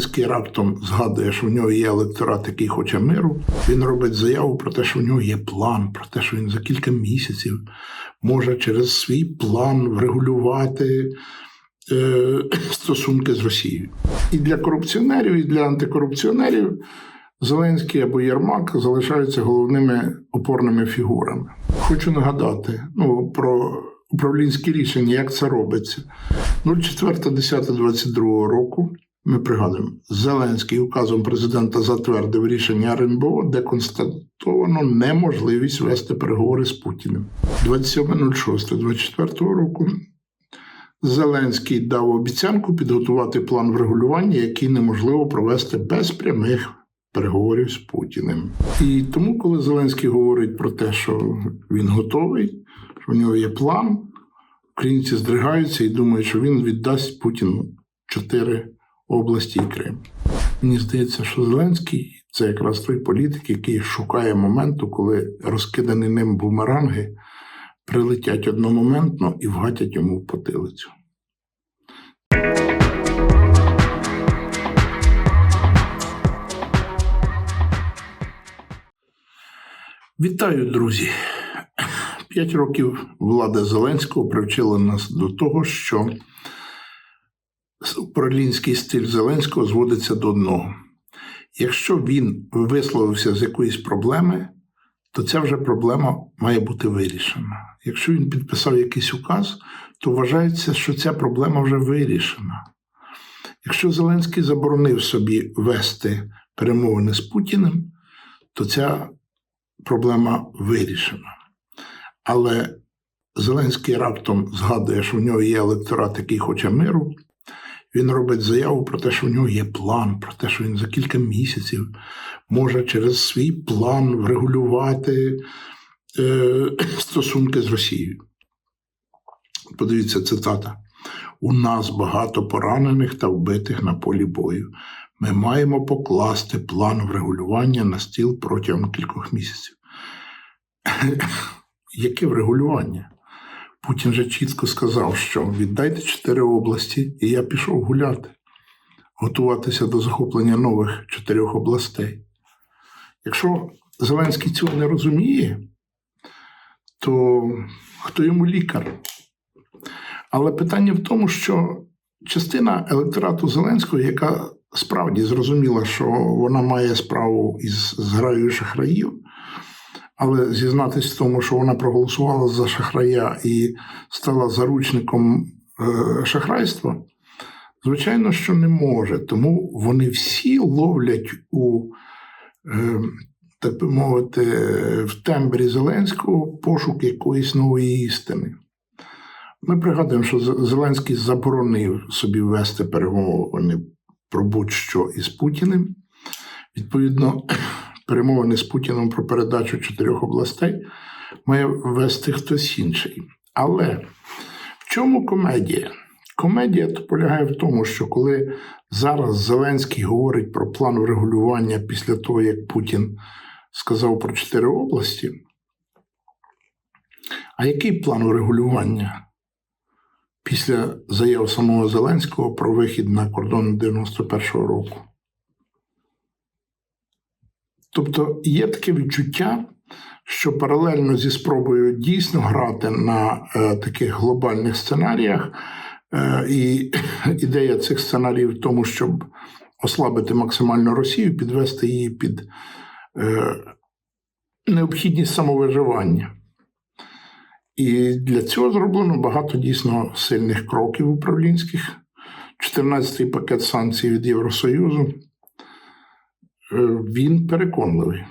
Зеленський раптом згадує, що в нього є електорат, який хоче миру. Він робить заяву про те, що в нього є план, про те, що він за кілька місяців може через свій план врегулювати е, стосунки з Росією. І для корупціонерів, і для антикорупціонерів Зеленський або Єрмак залишаються головними опорними фігурами. Хочу нагадати ну, про управлінські рішення, як це робиться. 04.10.22 року. Ми пригадуємо, Зеленський указом президента затвердив рішення РНБО, де констатовано неможливість вести переговори з Путіним. 27.06.24 року Зеленський дав обіцянку підготувати план врегулювання, який неможливо провести без прямих переговорів з Путіним. І тому, коли Зеленський говорить про те, що він готовий, що в нього є план, українці здригаються і думають, що він віддасть Путіну чотири області і Крим. Мені здається, що Зеленський це якраз той політик, який шукає моменту, коли розкидані ним бумеранги прилетять одномоментно і вгатять йому в потилицю. Вітаю, друзі! П'ять років влада Зеленського привчила нас до того, що управлінський стиль Зеленського зводиться до одного. Якщо він висловився з якоїсь проблеми, то ця вже проблема має бути вирішена. Якщо він підписав якийсь указ, то вважається, що ця проблема вже вирішена. Якщо Зеленський заборонив собі вести перемовини з Путіним, то ця проблема вирішена. Але Зеленський раптом згадує, що в нього є електорат, який хоче миру. Він робить заяву про те, що в нього є план, про те, що він за кілька місяців може через свій план врегулювати е, стосунки з Росією. Подивіться цитата. У нас багато поранених та вбитих на полі бою. Ми маємо покласти план врегулювання на стіл протягом кількох місяців. Яке врегулювання? Путін же чітко сказав, що віддайте чотири області, і я пішов гуляти, готуватися до захоплення нових чотирьох областей. Якщо Зеленський цього не розуміє, то хто йому лікар? Але питання в тому, що частина електорату Зеленського, яка справді зрозуміла, що вона має справу із зграєю шахраїв, але зізнатись в тому, що вона проголосувала за шахрая і стала заручником е, шахрайства, звичайно, що не може. Тому вони всі ловлять у, е, так би мовити, в тембрі Зеленського пошук якоїсь нової істини. Ми пригадуємо, що Зеленський заборонив собі вести перемовини про будь-що із Путіним. Відповідно, перемовини з Путіном про передачу чотирьох областей має вести хтось інший. Але в чому комедія? Комедія то полягає в тому, що коли зараз Зеленський говорить про план врегулювання після того, як Путін сказав про чотири області, а який план врегулювання після заяв самого Зеленського про вихід на кордон 91-го року? Тобто є таке відчуття, що паралельно зі спробою дійсно грати на е, таких глобальних сценаріях, е, і ідея цих сценаріїв в тому, щоб ослабити максимально Росію, підвести її під е, необхідність самовиживання. І для цього зроблено багато дійсно сильних кроків управлінських. 14-й пакет санкцій від Євросоюзу. Він переконливий.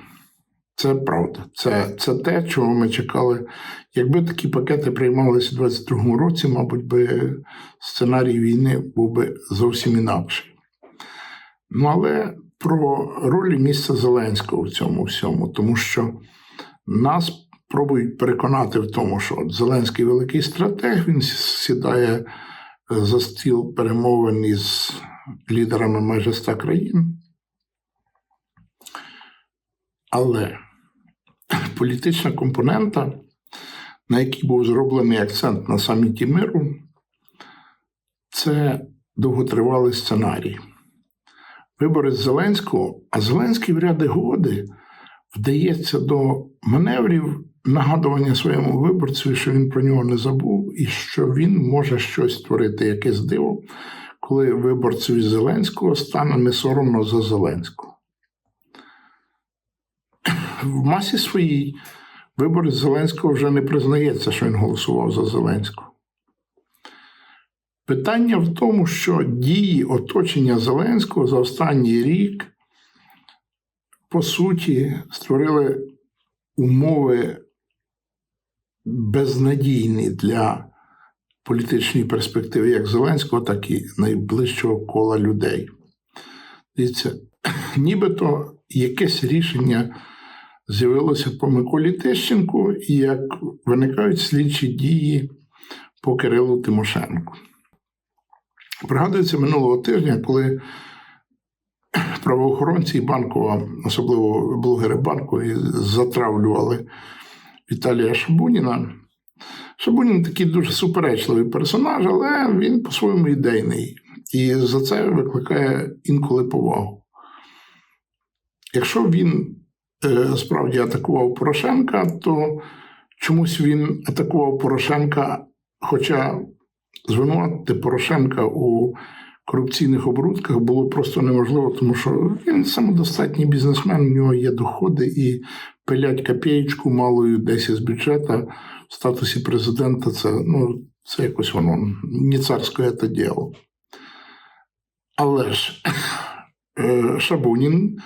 Це правда. Це це те, чого ми чекали. Якби такі пакети приймалися у 2022 році, мабуть, би сценарій війни був би зовсім інакший. Ну, але про роль і місце Зеленського в цьому всьому, тому що нас пробують переконати в тому, що от Зеленський великий стратег, він сідає за стіл перемовин із лідерами майже ста країн. Але політична компонента, на якій був зроблений акцент на саміті миру, це довготривалий сценарій. вибори з Зеленського, а Зеленський в ряди годи вдається до маневрів нагадування своєму виборцю, що він про нього не забув, і що він може щось створити, якесь диво, коли виборцеві Зеленського стане не соромно за Зеленського. В масі своїй виборець Зеленського вже не признається, що він голосував за Зеленського. Питання в тому, що дії оточення Зеленського за останній рік, по суті, створили умови безнадійні для політичної перспективи як Зеленського, так і найближчого кола людей. Дивіться, нібито якесь рішення з'явилося по Миколі Тищенку, і як виникають слідчі дії по Кирилу Тимошенку. Пригадується минулого тижня, коли правоохоронці і банкова, особливо блогери банкові, затравлювали Віталія Шабуніна. Шабунін такий дуже суперечливий персонаж, але він по-своєму ідейний. І за це викликає інколи повагу. Якщо він справді атакував Порошенка, то чомусь він атакував Порошенка, хоча звинуватити Порошенка у корупційних оборудках було просто неможливо, тому що він самодостатній бізнесмен, у нього є доходи і пилять копієчку малою десь із бюджету в статусі президента. Це ну, це якось воно не царське це діло. Але ж е, Шабунін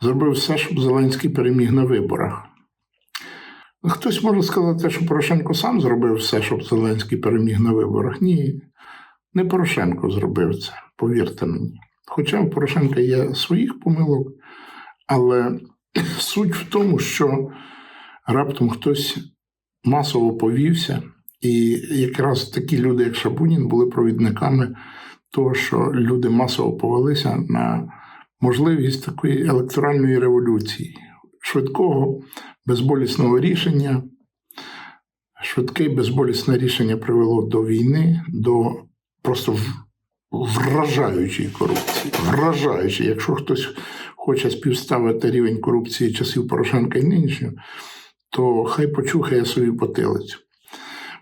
зробив все, щоб Зеленський переміг на виборах. Хтось може сказати, що Порошенко сам зробив все, щоб Зеленський переміг на виборах. Ні, не Порошенко зробив це, повірте мені. Хоча у Порошенка є своїх помилок, але суть в тому, що раптом хтось масово повівся, і якраз такі люди, як Шабунін, були провідниками того, що люди масово повелися на можливість такої електоральної революції, швидкого, безболісного рішення. Швидке безболісне рішення привело до війни, до просто вражаючої корупції. Вражаючої. Якщо хтось хоче співставити рівень корупції часів Порошенка і нинішнього, то хай почухає свою потилицю.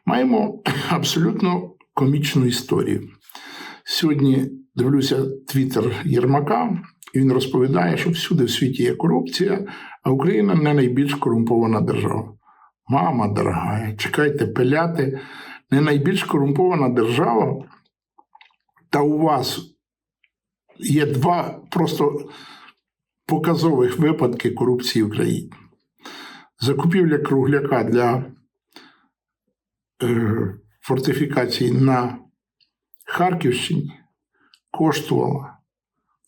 Маємо абсолютно комічну історію. Сьогодні дивлюся твіттер Єрмака, і він розповідає, що всюди в світі є корупція, а Україна не найбільш корумпована держава. Мама дорога, чекайте, пиляти, не найбільш корумпована держава. Та у вас є два просто показових випадки корупції в країні. Закупівля кругляка для е, фортифікацій на Харківщині коштувала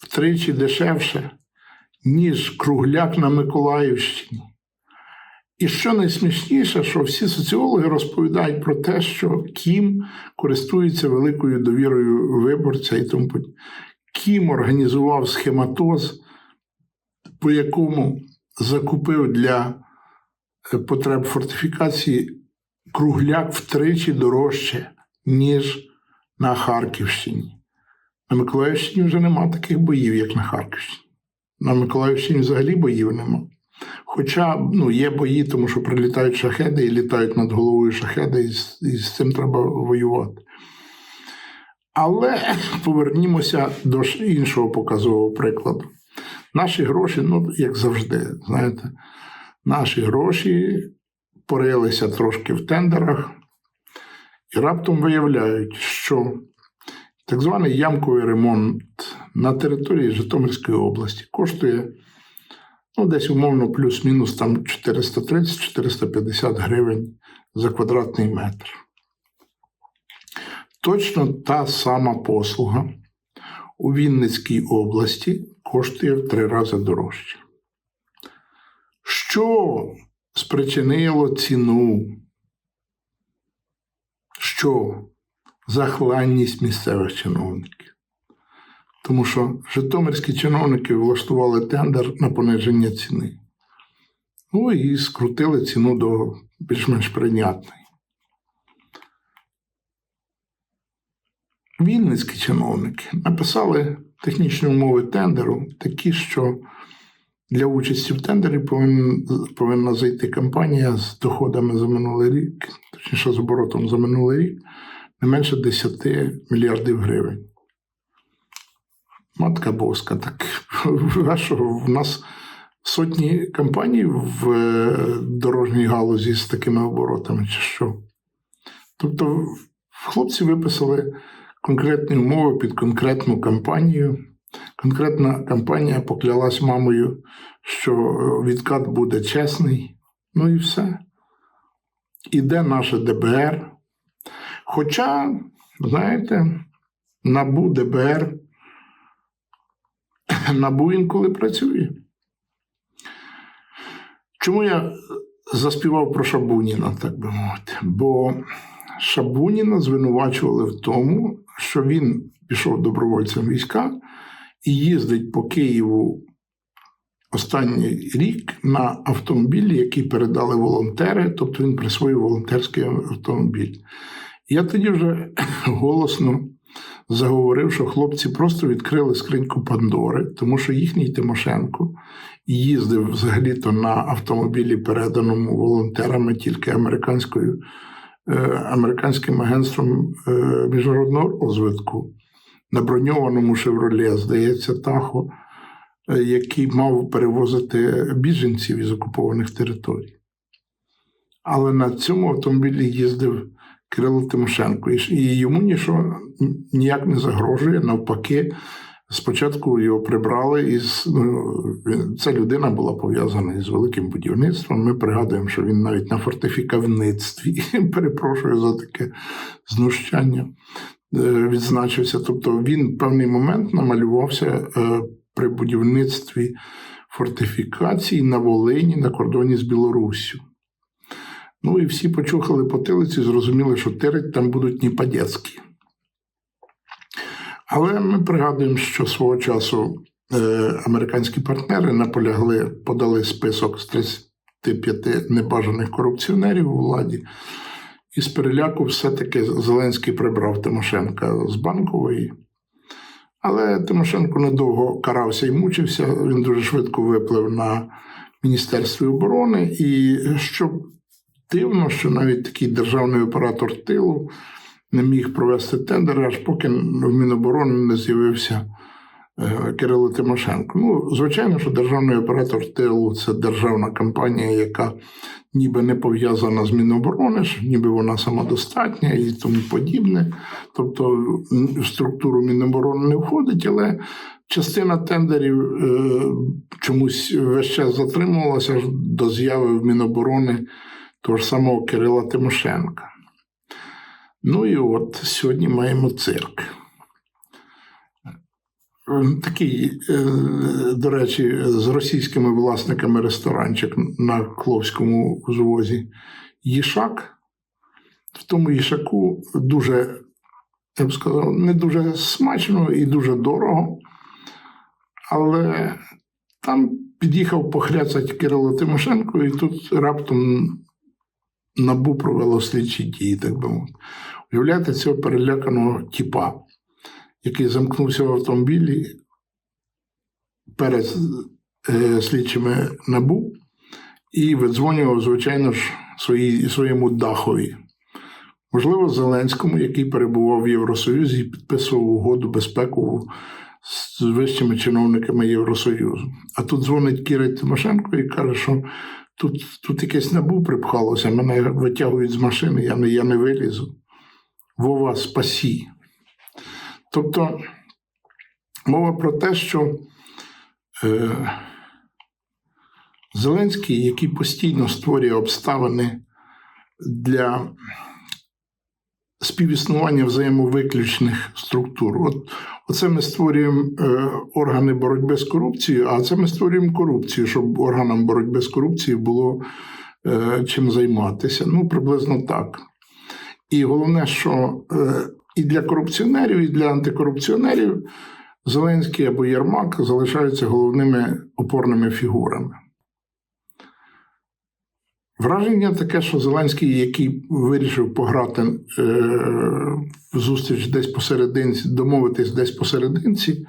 втричі дешевше, ніж кругляк на Миколаївщині. І що найсмішніше, що всі соціологи розповідають про те, що Кім користується великою довірою виборця і тому подібне. Кім організував схематоз, по якому закупив для е, потреб фортифікації кругляк втричі дорожче, ніж на Харківщині. На Миколаївщині вже нема таких боїв, як на Харківщині. На Миколаївщині взагалі боїв нема. Хоча ну, є бої, тому що прилітають шахеди і літають над головою шахеди, і і з цим треба воювати. Але повернімося до іншого показового прикладу. Наші гроші, ну, як завжди, знаєте, наші гроші порилися трошки в тендерах і раптом виявляють, що так званий ямковий ремонт на території Житомирської області коштує ну, десь умовно плюс-мінус там 430-450 гривень за квадратний метр. Точно та сама послуга у Вінницькій області коштує в три рази дорожче. Що спричинило ціну? Що захланність місцевих чиновників? Тому що Житомирські чиновники влаштували тендер на пониження ціни. Ну і скрутили ціну до більш-менш прийнятної. Вінницькі чиновники написали технічні умови тендеру, такі, що для участі в тендері повинна зайти компанія з доходами за минулий рік, точніше з оборотом за минулий рік, не менше 10 мільярдів гривень. Матка Боска, так що в нас сотні компаній в е, дорожній галузі з такими оборотами, чи що? Тобто, хлопці виписали конкретні умови під конкретну компанію. Конкретна компанія поклялась мамою, що е, відкат буде чесний. Ну і все. Іде наше ДБР. Хоча, знаєте, набу ДБР, набу інколи працює. Чому я заспівав про Шабуніна, так би мовити? Бо Шабуніна звинувачували в тому, що він пішов добровольцем війська і їздить по Києву останній рік на автомобілі, який передали волонтери, тобто він присвоїв волонтерський автомобіль. Я тоді вже голосно заговорив, що хлопці просто відкрили скриньку Пандори, тому що їхній Тимошенко їздив взагалі-то на автомобілі, переданому волонтерами тільки американською, е, американським агентством е, міжнародного розвитку на броньованому Шевроле, здається, Тахо, е, який мав перевозити біженців із окупованих територій. Але на цьому автомобілі їздив Кирило Тимошенко, і йому нічого ніяк не загрожує. Навпаки, спочатку його прибрали із ну, ця людина була пов'язана із великим будівництвом. Ми пригадуємо, що він навіть на фортифікавництві перепрошую за таке знущання. е, Відзначився. Тобто він певний момент намалювався е, при будівництві фортифікацій на Волині на кордоні з Білоруссю. Ну і всі почухали потилиці, зрозуміли, що тирить там будуть не по-дєцьки. Але ми пригадуємо, що свого часу е, американські партнери наполягли, подали список з 35 небажаних корупціонерів у владі, і з переляку все-таки Зеленський прибрав Тимошенка з банкової. Але Тимошенко недовго карався і мучився. Він дуже швидко виплив на Міністерстві оборони. І що дивно, що навіть такий державний оператор тилу не міг провести тендер, аж поки в Міноборони не з'явився е, Кирило Тимошенко. Ну, звичайно, що державний оператор тилу це державна компанія, яка ніби не пов'язана з Міноборони, ніби вона самодостатня і тому подібне. Тобто в структуру Міноборони не входить, але частина тендерів е, чомусь весь час затримувалася до з'яви в Міноборони того ж самого Кирила Тимошенка. Ну і от сьогодні маємо цирк. Е, Такий, е, до речі, з російськими власниками ресторанчик на Кловському узвозі Їшак. В тому їшаку дуже, я б сказав, не дуже смачно і дуже дорого. Але там під'їхав похряцать Кирило Тимошенко, і тут раптом набу провело слідчі дії, так би мовити. Уявляєте цього переляканого тіпа, який замкнувся в автомобілі перед е, слідчими набу і видзвонював, звичайно ж, свої, своєму дахові. Можливо, Зеленському, який перебував в Євросоюзі і підписував угоду безпекову з вищими чиновниками Євросоюзу. А тут дзвонить Кіра Тимошенко і каже, що тут, тут якесь набу припхалося, мене витягують з машини, я не, я не вилізу. Вова, спасі. Тобто мова про те, що е, Зеленський, який постійно створює обставини для співіснування взаємовиключних структур. От оце ми створюємо е, органи боротьби з корупцією, а це ми створюємо корупцію, щоб органам боротьби з корупцією було е, чим займатися. Ну, приблизно так. І головне, що е, і для корупціонерів, і для антикорупціонерів Зеленський або Єрмак залишаються головними опорними фігурами. Враження таке, що Зеленський, який вирішив пограти е, в зустріч десь посерединці, домовитись десь посерединці,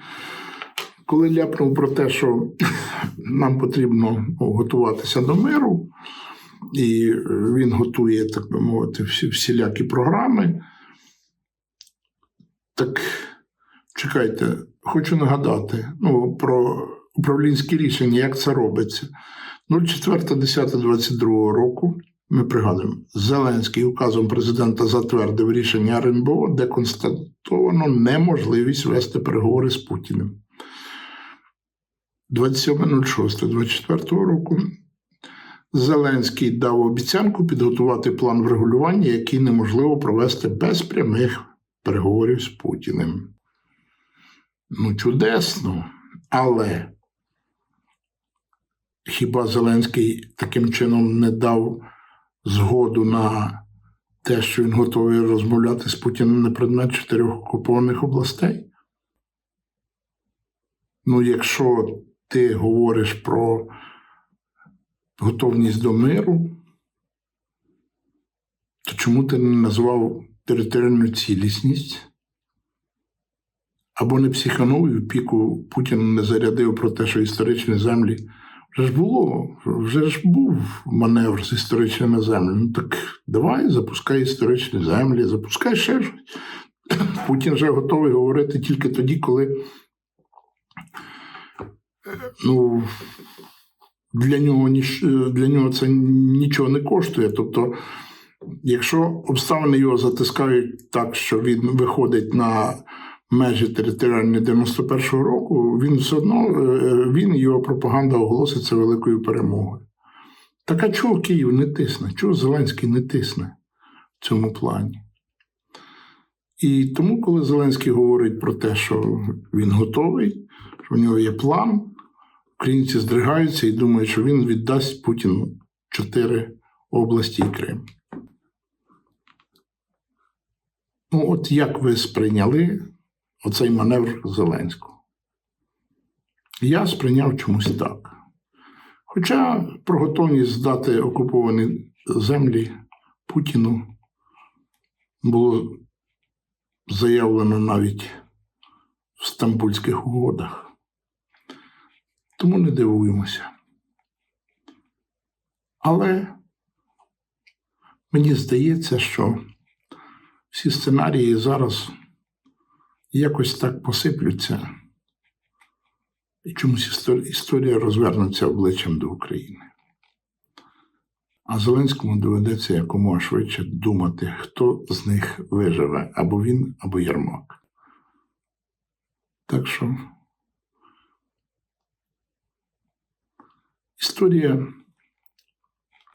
коли ляпнув про те, що нам потрібно готуватися до миру, і він готує, так би мовити, всі, всілякі програми. Так чекайте, хочу нагадати ну, про управлінські рішення, як це робиться. 04.10.22 року ми пригадуємо, Зеленський указом президента затвердив рішення РНБО, де констатовано неможливість вести переговори з Путіним. 27.06.24 року Зеленський дав обіцянку підготувати план врегулювання, який неможливо провести без прямих переговорів з Путіним. Ну, чудесно, але хіба Зеленський таким чином не дав згоду на те, що він готовий розмовляти з Путіним на предмет чотирьох окупованих областей? Ну, якщо ти говориш про готовність до миру, то чому ти не назвав територіальну цілісність? Або не психанув і в піку Путін не зарядив про те, що історичні землі вже ж було, вже ж був маневр з історичними землями. Ну так давай запускай історичні землі, запускай ще щось. Путін вже готовий говорити тільки тоді, коли ну, для нього, для нього це нічого не коштує. Тобто, якщо обставини його затискають так, що він виходить на межі територіальної 91-го року, він все одно е, він його пропаганда оголосить це великою перемогою. Так а чого Київ не тисне? Чого Зеленський не тисне в цьому плані? І тому, коли Зеленський говорить про те, що він готовий, що в нього є план, українці здригаються і думають, що він віддасть Путіну чотири області і Крим. Ну, от як ви сприйняли оцей маневр Зеленського? Я сприйняв чомусь так. Хоча про готовність здати окуповані землі Путіну було заявлено навіть в Стамбульських угодах. Тому не дивуємося. Але мені здається, що всі сценарії зараз якось так посиплються, і чомусь історія розвернеться обличчям до України. А Зеленському доведеться якомога швидше думати, хто з них виживе, або він, або Єрмак. Так що історія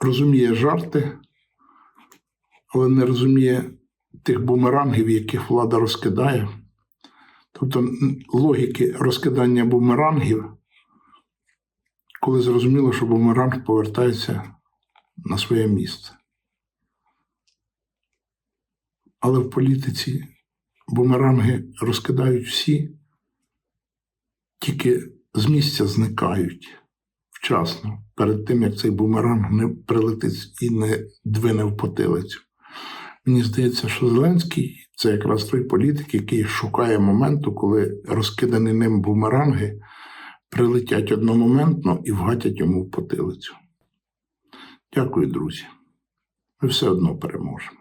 розуміє жарти, але не розуміє тих бумерангів, яких влада розкидає. Тобто логіки розкидання бумерангів, коли зрозуміло, що бумеранг повертається на своє місце. Але в політиці бумеранги розкидають всі, тільки з місця зникають вчасно, перед тим, як цей бумеранг не прилетить і не двине в потилицю. Мені здається, що Зеленський це якраз той політик, який шукає моменту, коли розкидані ним бумеранги прилетять одномоментно і вгатять йому в потилицю. Дякую, друзі. Ми все одно переможемо.